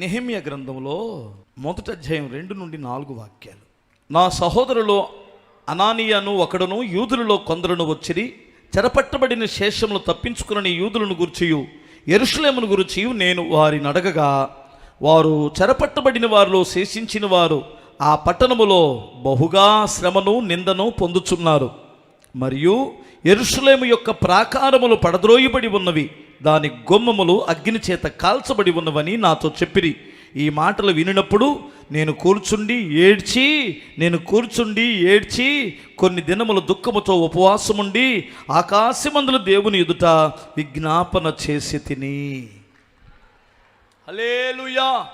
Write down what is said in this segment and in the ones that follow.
నెహమ్య గ్రంథంలో మొదటి అధ్యాయం రెండు నుండి నాలుగు వాక్యాలు. నా సహోదరులు అనానియాను ఒకడును యూదులలో కొందరును వచ్చిరి చెరపట్టబడిన శేషములు తప్పించుకుని యూదులను గుర్చియు ఎరుషులేమును గురించి నేను వారిని అడగగా వారు చెరపట్టబడిన వారిలో శేషించిన వారు ఆ పట్టణములో బహుగా శ్రమను నిందను పొందుచున్నారు. మరియు ఎరుషులేము యొక్క ప్రాకారములు పడద్రోయబడి ఉన్నవి. దాని గొమ్మములు అగ్ని చేత కాల్చబడి ఉన్నవని నాతో చెప్పిరి. ఈ మాటలు వినినప్పుడు నేను కూర్చుండి ఏడ్చి నేను కూర్చుండి ఏడ్చి కొన్ని దినములు దుఃఖముతో ఉపవాసముండి ఆకాశమందుల దేవుని ఎదుట విజ్ఞాపన చేసి తిని. హలేలుయా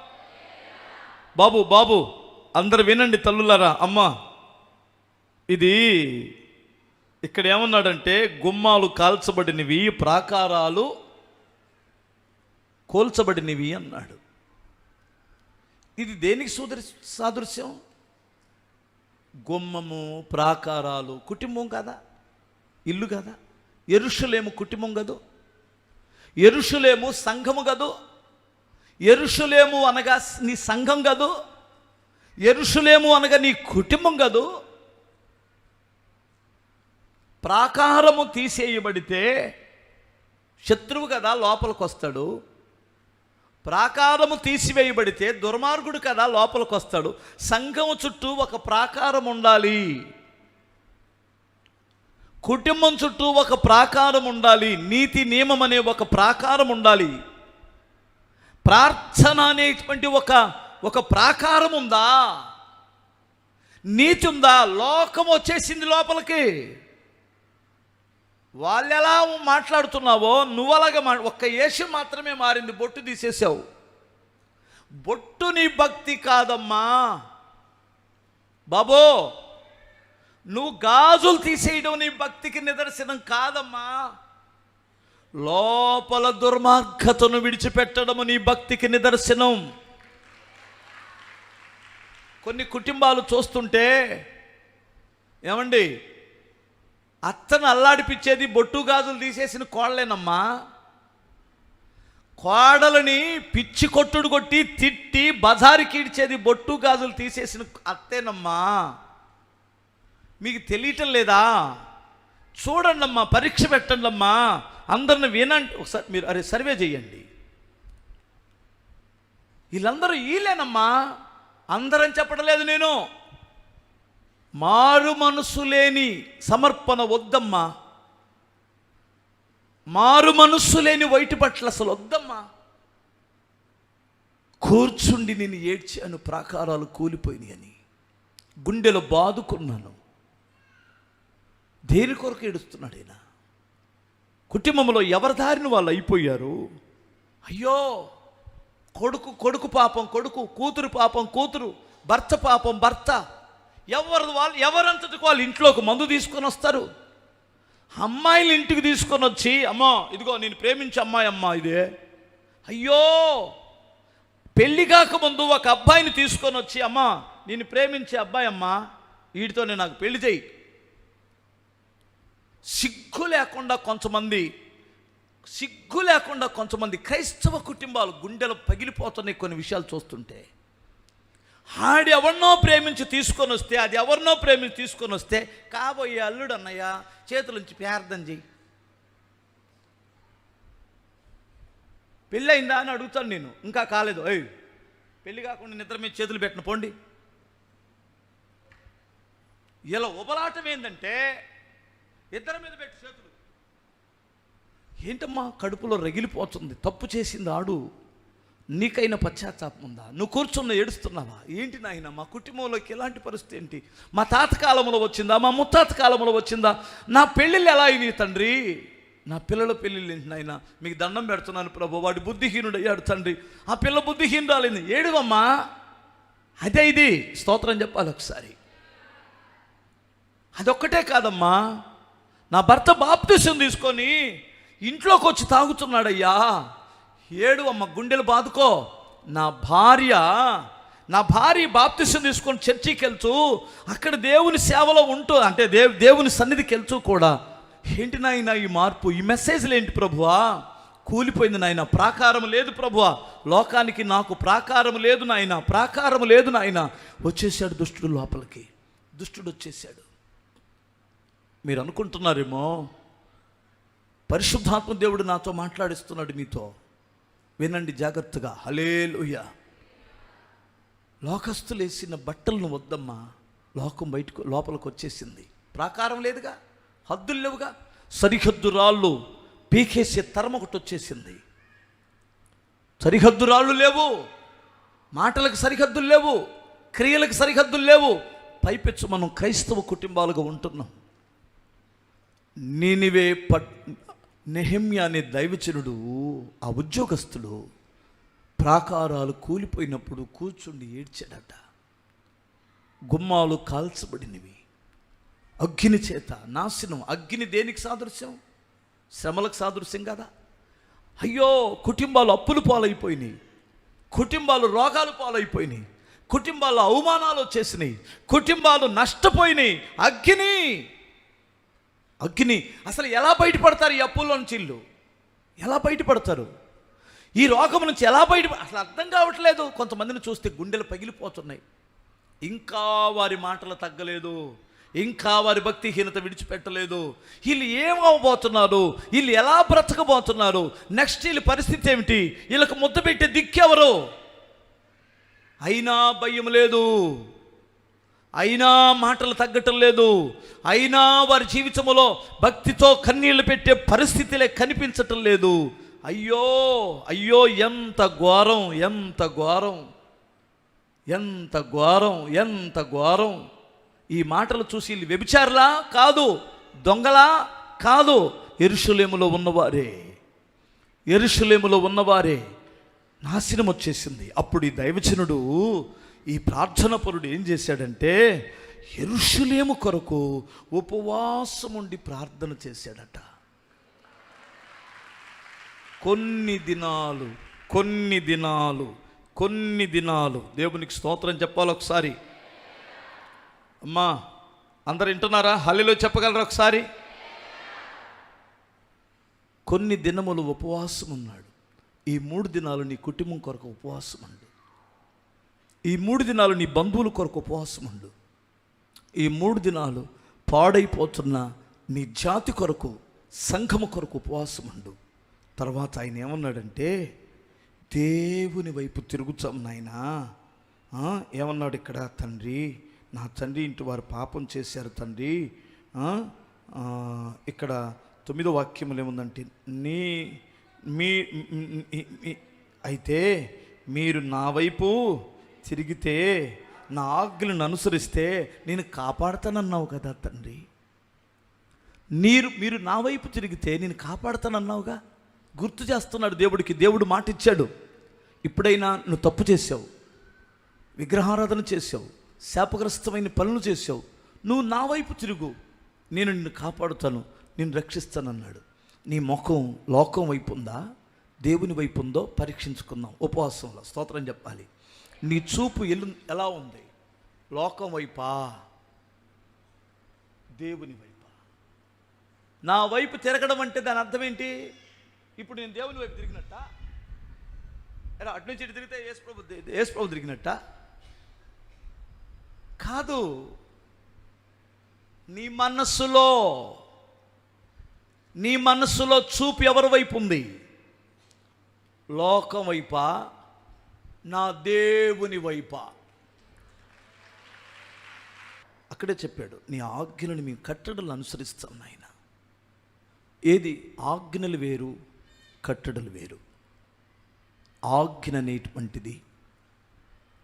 బాబు బాబు అందరు వినండి తల్లులారా అమ్మ. ఇది ఇక్కడ ఏమన్నాడంటే గుమ్మాలు కాల్చబడినవి ప్రాకారాలు కోల్చబడినవి అన్నాడు. ఇది దేనికి సోదరి సాదృశ్యం? గుమ్మము ప్రాకారాలు కుటుంబం కదా? ఇల్లు కదా? ఎరుషులేము కుటుంబం కదో? ఎరుషులేము సంఘము కదో? ఎరుషులేము అనగా నీ సంఘం కదో? ఎరుషులేము అనగా నీ కుటుంబం కదో? ప్రాకారము తీసేయబడితే శత్రువు కదా లోపలికి వస్తాడు ప్రాకారము తీసివేయబడితే దుర్మార్గుడు కదా లోపలికి వస్తాడు సంఘము చుట్టూ ఒక ప్రాకారం ఉండాలి. కుటుంబం చుట్టూ ఒక ప్రాకారం ఉండాలి. నీతి నియమం అనే ఒక ప్రాకారం ఉండాలి. ప్రార్థన అనేటువంటి ఒక ఒక ప్రాకారం ఉందా? నీతి ఉందా? లోకం వచ్చేసింది లోపలికి. వాళ్ళు ఎలా మాట్లాడుతున్నావో నువ్వు మా ఒక్క యేసు మాత్రమే మారింది బొట్టు తీసేసావు. బొట్టు నీ భక్తి కాదమ్మా. బాబో నువ్వు గాజులు తీసేయడం నీ భక్తికి నిదర్శనం కాదమ్మా. లోపల దుర్మార్గతను విడిచిపెట్టడము నీ భక్తికి నిదర్శనం. కొన్ని కుటుంబాలు చూస్తుంటే ఏమండి అత్తను అల్లాడిపించేది బొట్టు గాజులు తీసేసిన కోడలేనమ్మా. కోడలని పిచ్చి కొట్టుడు కొట్టి తిట్టి బజారుకి ఇడ్చేది బొట్టు గాజులు తీసేసిన అత్తేనమ్మా. మీకు తెలియటం లేదా? చూడండమ్మా పరీక్ష పెట్టండి అమ్మా అందరిని వినండి. ఒకసారి మీరు అరే సర్వే చేయండి. వీళ్ళందరూ ఈలేనమ్మా. అందరం చెప్పడం లేదు నేను. మారు మనసు లేని సమర్పణ వద్దమ్మా. మారు మనస్సు లేని వైటి పట్ల అసలు వద్దమ్మా. కూర్చుండి నేను ఏడ్చాను ప్రాకారాలు కూలిపోయినాయి అని. గుండెలో బాదుకున్నాను. దేని కొరకు ఏడుస్తున్నాడు ఆయన కుటుంబంలో ఎవరి దారిని వాళ్ళు అయిపోయారు? అయ్యో! కొడుకు కొడుకు పాపం కొడుకు కూతురు పాపం కూతురు భర్త పాపం భర్త. ఎవరు వాళ్ళు ఎవరంతటికి వాళ్ళు ఇంట్లోకి మందు తీసుకొని వస్తారు? అమ్మాయిలు ఇంటికి తీసుకొని వచ్చి అమ్మా ఇదిగో నేను ప్రేమించే అమ్మాయి అమ్మా ఇదే. అయ్యో! పెళ్ళి కాకముందు ఒక అబ్బాయిని తీసుకొని వచ్చి అమ్మా నేను ప్రేమించే అబ్బాయి అమ్మా వీడితోనే నాకు పెళ్ళి చేయి సిగ్గు లేకుండా కొంతమంది సిగ్గు లేకుండా కొంతమంది క్రైస్తవ కుటుంబాలు గుండెలు పగిలిపోతున్నాయి కొన్ని విషయాలు చూస్తుంటే. ఆడి ఎవరినో ప్రేమించి తీసుకొని వస్తే అది ఎవరినో ప్రేమించి తీసుకొని వస్తే కాబోయే అల్లుడు అన్నయ్య చేతులుంచి ప్రార్థన చెయ్యి. పెళ్ళయిందా అని అడుగుతాను నేను. ఇంకా కాలేదు. అయ్యి పెళ్ళి కాకుండా నిద్ర మీద చేతులు పెట్టిన పోండి. ఇలా ఉబలాటం ఏంటంటే ఇద్దరి మీద పెట్టి చేతులు. ఏంటమ్మా కడుపులో రగిలిపోతుంది. తప్పు చేసింది ఆడు. నీకైనా పశ్చాత్తాపం ఉందా? నువ్వు కూర్చున్న ఏడుస్తున్నావా? ఏంటి నాయన మా కుటుంబంలోకి ఎలాంటి పరిస్థితి ఏంటి? మా తాత కాలంలో వచ్చిందా? మా ముత్తాత కాలంలో వచ్చిందా? నా పెళ్ళిళ్ళు ఎలా అయినాయి తండ్రి? నా పిల్లల పెళ్ళిళ్ళు ఏంటి నాయన? మీకు దండం పెడుతున్నాను ప్రభు వాడి బుద్ధిహీనుడు అయ్యాడు తండ్రి. ఆ పిల్ల బుద్ధిహీనురాలింది. ఏడువమ్మా? అదే ఇది. స్తోత్రం చెప్పాలి ఒకసారి. అదొక్కటే కాదమ్మా. నా భర్త బాప్తిసం తీసుకొని ఇంట్లోకి వచ్చి తాగుతున్నాడయ్యా. ఏడు అమ్మ గుండెలు బాదుకో. నా భార్య నా భార్య బాప్తిసం తీసుకొని చర్చికి వెళ్తూ అక్కడ దేవుని సేవలో ఉంటూ అంటే దేవు దేవుని సన్నిధికి వెళ్తూ కూడా ఏంటి నాయన ఈ మార్పు? ఈ మెసేజ్లు ఏంటి ప్రభువా? కూలిపోయింది నాయన ప్రాకారం లేదు ప్రభువా. లోకానికి నాకు ప్రాకారం లేదు నాయన ప్రాకారం లేదు నాయన. వచ్చేసాడు దుష్టుడు లోపలికి. దుష్టుడు వచ్చేసాడు మీరు అనుకుంటున్నారేమో? పరిశుద్ధాత్మ దేవుడు నాతో మాట్లాడిస్తున్నాడు మీతో. వినండి జాగ్రత్తగా. హలేలుయ్య లోకస్తులు వేసిన బట్టలను వద్దమ్మా లోకం బయటకు లోపలికి వచ్చేసింది. ప్రాకారం లేదుగా హద్దులు లేవుగా. సరిహద్దు రాళ్ళు పీకేసే తరం ఒకటి వచ్చేసింది. సరిహద్దు రాళ్ళు లేవు మాటలకు సరిహద్దులు లేవు క్రియలకు సరిహద్దులు లేవు. పైపెచ్చు మనం క్రైస్తవ కుటుంబాలుగా ఉంటున్నాం. నీనివే పట్ నెహమ్య అనే దైవచనుడు ఆ ఉద్యోగస్తుడు ప్రాకారాలు కూలిపోయినప్పుడు కూర్చుండి ఏడ్చాడట. గుమ్మాలు కాల్చబడినవి. అగ్ని చేత నాశనం. అగ్ని దేనికి సాదృశ్యం? శ్రమలకు సాదృశ్యం కదా? అయ్యో కుటుంబాలు అప్పులు పాలైపోయినాయి. కుటుంబాలు రోగాలు పాలైపోయినాయి. కుటుంబాలు అవమానాలు వచ్చేసినాయి కుటుంబాలు నష్టపోయినాయి. అగ్ని అగ్ని. అసలు ఎలా బయటపడతారు ఈ అప్పుల్లో నుంచి ఇల్లు ఎలా బయటపడతారు? ఈ రోగం నుంచి ఎలా బయట అసలు అర్థం కావట్లేదు. కొంతమందిని చూస్తే గుండెలు పగిలిపోతున్నాయి. ఇంకా వారి మాటలు తగ్గలేదు. ఇంకా వారి భక్తిహీనత విడిచిపెట్టలేదు. వీళ్ళు ఏమవబోతున్నారు వీళ్ళు ఎలా బ్రతకబోతున్నారు? నెక్స్ట్ వీళ్ళ పరిస్థితి ఏమిటి? వీళ్ళకి ముద్ద పెట్టే దిక్కెవరు అయినా భయం లేదు. అయినా మాటలు తగ్గటం లేదు. అయినా వారి జీవితంలో భక్తితో కన్నీళ్ళు పెట్టే పరిస్థితులే కనిపించటం లేదు. అయ్యో అయ్యో ఎంత ఘోరం ఎంత ఘోరం. ఎంత ఘోరం ఎంత ఘోరం. ఈ మాటలు చూసి వీళ్ళు వ్యభిచారులా? కాదు. దొంగలా? కాదు. ఎరుషులేములో ఉన్నవారే. ఎరుషులేములో ఉన్నవారే. నాశనం వచ్చేసింది. అప్పుడు ఈ దైవచనుడు ఈ ప్రార్థన పరుడు ఏం చేశాడంటే ఎరుషులేము కొరకు ఉపవాసం ఉండి ప్రార్థన చేశాడట. కొన్ని దినాలు కొన్ని దినాలు కొన్ని దినాలు. దేవునికి స్తోత్రం చెప్పాలి ఒకసారి. అమ్మా అందరు వింటున్నారా? హల్లిలో చెప్పగలరా ఒకసారి? కొన్ని దినములు ఉపవాసం ఉన్నాడు ఈ మూడు దినాలు నీ కుటుంబం కొరకు ఉపవాసం ఉండు ఈ మూడు దినాలు నీ బంధువుల కొరకు ఉపవాసం ఉండు. ఈ మూడు దినాలు పాడైపోతున్న నీ జాతి కొరకు సంఘము కొరకు ఉపవాసం ఉండు. తర్వాత ఆయన ఏమన్నాడంటే దేవుని వైపు తిరుగుతాం నాయనా. ఏమన్నాడు ఇక్కడ తండ్రి? నా తండ్రి ఇంటి వారు పాపం చేశారు తండ్రి. ఇక్కడ తొమ్మిదో వాక్యములు ఏముందంటే నీ మీ- అయితే మీరు నా వైపు తిరిగితే నా ఆజ్ఞలను అనుసరిస్తే నేను కాపాడతానన్నావు కదా తండ్రి. నీరు మీరు నా వైపు తిరిగితే నేను కాపాడతానన్నావుగా? గుర్తు చేస్తున్నాడు దేవుడికి దేవుడు మాట ఇచ్చాడు ఇప్పుడైనా నువ్వు తప్పు చేసావు విగ్రహారాధన చేసావు శాపగ్రస్తమైన పనులు చేసావు నువ్వు నా వైపు తిరుగు. నేను నిన్ను కాపాడుతాను. నిన్ను రక్షిస్తానన్నాడు. నీ ముఖం లోకం వైపు ఉందా? దేవుని వైపు ఉందో? పరీక్షించుకుందాం. ఉపవాసంలో స్తోత్రం చెప్పాలి. నీ చూపు ఎల్లు ఎలా ఉంది? లోకం వైపా? దేవుని వైపా? నా వైపు తిరగడం అంటే దాని అర్థం ఏంటి? ఇప్పుడు నేను దేవుని వైపు తిరిగినట్ట? ఎలా అటు నుంచి ఇటు తిరిగితే యేసుప్రభు యేసుప్రభు తిరిగినట్ట? కాదు. నీ మనస్సులో నీ మనస్సులో చూపు ఎవరి వైపు ఉంది? లోకం వైపా? నా దేవుని వైపా. అక్కడే చెప్పాడు నీ ఆజ్ఞలను మీ కట్టడలు అనుసరిస్తాం నాయన. ఏది? ఆజ్ఞలు వేరు కట్టడలు వేరు. ఆజ్ఞ అనేటువంటిది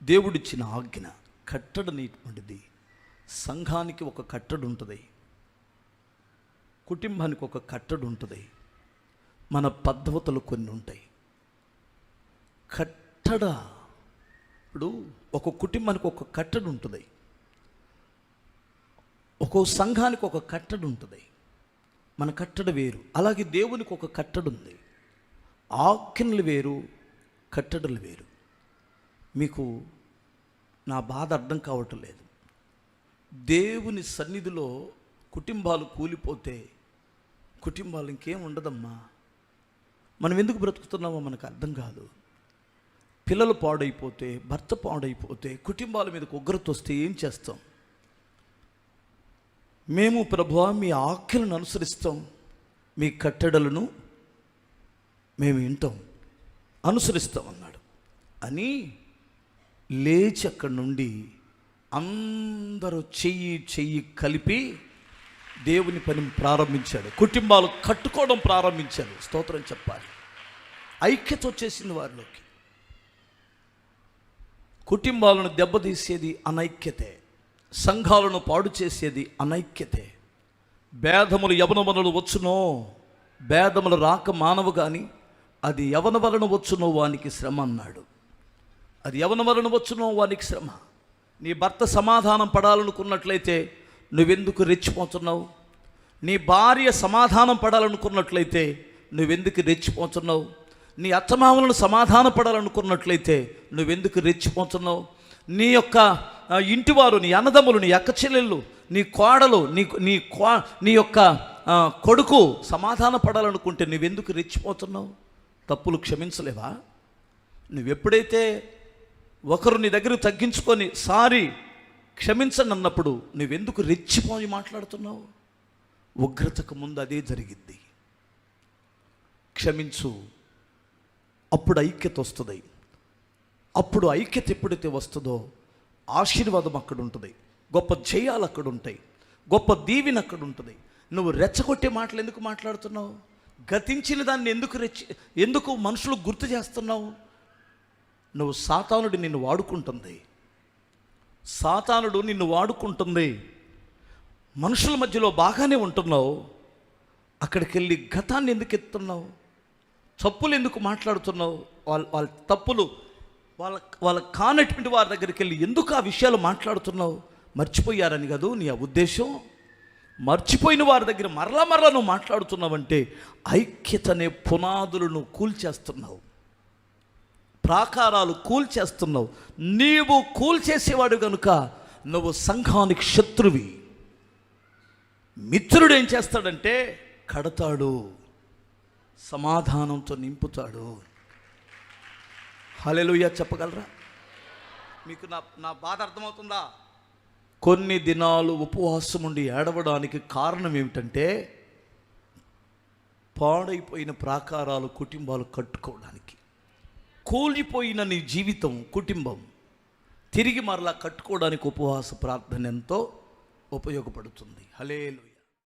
దేవుడిచ్చిన ఆజ్ఞ కట్టడ అనేటువంటిది సంఘానికి ఒక కట్టడు ఉంటుంది కుటుంబానికి ఒక కట్టడు ఉంటుంది మన పద్ధతులు కొన్ని ఉంటాయి కట్టడ ఇప్పుడు ఒక కుటుంబానికి ఒక కట్టడి ఉంటుంది. ఒక్కో సంఘానికి ఒక కట్టడి ఉంటుంది. మన కట్టడ వేరు. అలాగే దేవునికి ఒక కట్టడు ఉంది. ఆజ్ఞలు వేరు కట్టడలు వేరు. మీకు నా బాధ అర్థం కావటం లేదు. దేవుని సన్నిధిలో కుటుంబాలు కూలిపోతే కుటుంబాలు ఇంకేం ఉండదమ్మా? మనం ఎందుకు బ్రతుకుతున్నామో మనకు అర్థం కాదు. పిల్లలు పాడైపోతే భర్త పాడైపోతే కుటుంబాల మీదకు ఉగ్రత వస్తే ఏం చేస్తాం? మేము ప్రభువా మీ ఆఖ్యలను అనుసరిస్తాం. మీ కట్టడలను మేము వింటాం. అనుసరిస్తాం అన్నాడు. అని లేచి అక్కడి నుండి అందరూ చెయ్యి చెయ్యి కలిపి దేవుని పని ప్రారంభించాడు. కుటుంబాలు కట్టుకోవడం ప్రారంభించాడు. స్తోత్రం చెప్పాలి. ఐక్యత వచ్చేసింది వారిలోకి. కుటుంబాలను దెబ్బతీసేది అనైక్యతే సంఘాలను పాడు చేసేది అనైక్యతే. భేదములు యవన వలన వచ్చునో భేదములు రాక మానవు కానీ అది యవన వలన వచ్చునో వానికి శ్రమ అన్నాడు. అది యవన వలన వచ్చునో వానికి శ్రమ. నీ భర్త సమాధానం పడాలనుకున్నట్లయితే నువ్వెందుకు రెచ్చిపోతున్నావు? నీ భార్య సమాధానం పడాలనుకున్నట్లయితే నువ్వెందుకు రెచ్చిపోతున్నావు? నీ అత్తమామలను సమాధాన పడాలనుకున్నట్లయితే నువ్వెందుకు రెచ్చిపోతున్నావు? నీ యొక్క ఇంటివారు నీ అన్నదమ్ములు నీ అక్క చెల్లెళ్ళు నీ కోడలు నీ నీ కో నీ యొక్క కొడుకు సమాధాన పడాలనుకుంటే నువ్వెందుకు రెచ్చిపోతున్నావు? తప్పులు క్షమించలేవా? నువ్వెప్పుడైతే ఒకరు నీ దగ్గర తగ్గించుకొని సారీ క్షమించండి అన్నప్పుడు నువ్వెందుకు రెచ్చిపోయి మాట్లాడుతున్నావు? ఉగ్రతకు ముందు అదే జరిగింది క్షమించు. అప్పుడు ఐక్యత వస్తుంది. అప్పుడు ఐక్యత ఎప్పుడైతే వస్తుందో ఆశీర్వాదం అక్కడ ఉంటుంది. గొప్ప జయాలు అక్కడ ఉంటాయి. గొప్ప దీవెన అక్కడ ఉంటుంది. నువ్వు రెచ్చగొట్టే మాటలు ఎందుకు మాట్లాడుతున్నావు? గతించిన దాన్ని ఎందుకు రెచ్చి ఎందుకు మనుషులు గుర్తు చేస్తున్నావు? నువ్వు సాతానుడు నిన్ను వాడుకుంటుంది. సాతానుడు నిన్ను వాడుకుంటుంది. మనుషుల మధ్యలో బాగానే ఉంటున్నావు. అక్కడికి వెళ్ళి గతాన్ని ఎందుకు ఎత్తున్నావు తప్పులు ఎందుకు మాట్లాడుతున్నావు? వాళ్ళ వాళ్ళ తప్పులు వాళ్ళ వాళ్ళ కానటువంటి వారి దగ్గరికి వెళ్ళి ఎందుకు ఆ విషయాలు మాట్లాడుతున్నావు? మర్చిపోయారని కాదు నీ ఆ ఉద్దేశం? మర్చిపోయిన వారి దగ్గర మరలా మరలా నువ్వు మాట్లాడుతున్నావంటే ఐక్యత అనే పునాదులను కూల్చేస్తున్నావు. ప్రాకారాలు కూల్చేస్తున్నావు. నీవు కూల్చేసేవాడు కనుక నువ్వు సంఘానికి శత్రువి. మిత్రుడు ఏం చేస్తాడంటే కడతాడు. సమాధానంతో నింపుతాడు. హలెలుయ్య చెప్పగలరా? మీకు నా నా బాధ అర్థమవుతుందా? కొన్ని దినాలు ఉపవాసం ఉండి ఏడవడానికి కారణం ఏమిటంటే పాడైపోయిన ప్రాకారాలు కుటుంబాలు కట్టుకోవడానికి. కూలిపోయిన నీ జీవితం కుటుంబం తిరిగి మరలా కట్టుకోవడానికి ఉపవాస ప్రార్థన ఎంతో ఉపయోగపడుతుంది. హలేలు